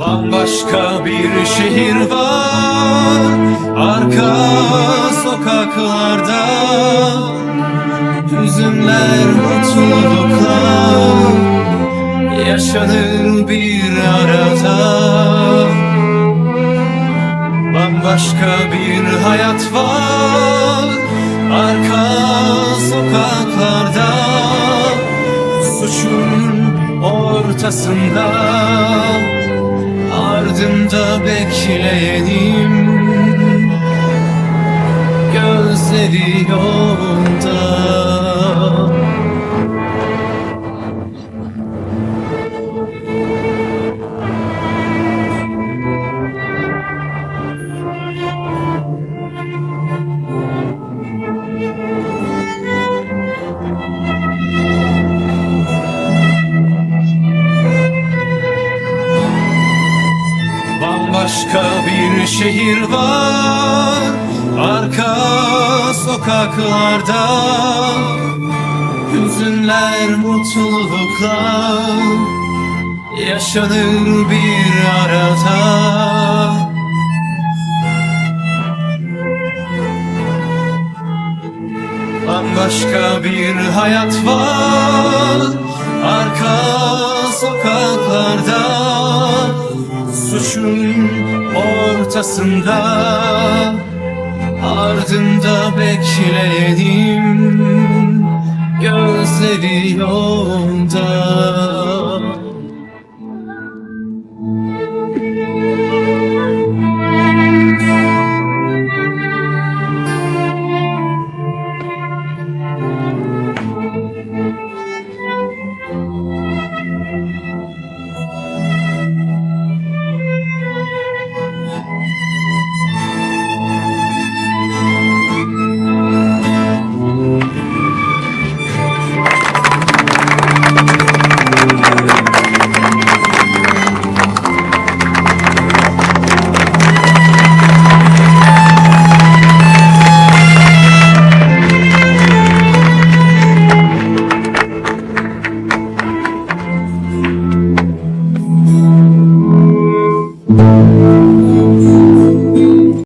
Bambaşka bir şehir var Arka sokaklarda. Hüzünler, mutluluklar Yaşanır bir arada. Bambaşka bir hayat var Arka sokaklarda. Suçun ortasında Ardımda bekleyenim Gözleri yolda şehir var Arka sokaklarda. Hüzünler, mutluluklar Yaşanır bir arada. Bambaşka bir hayat var Arka sokaklarda Suçun ortasında Ardında bekleyenim Gözleri yolda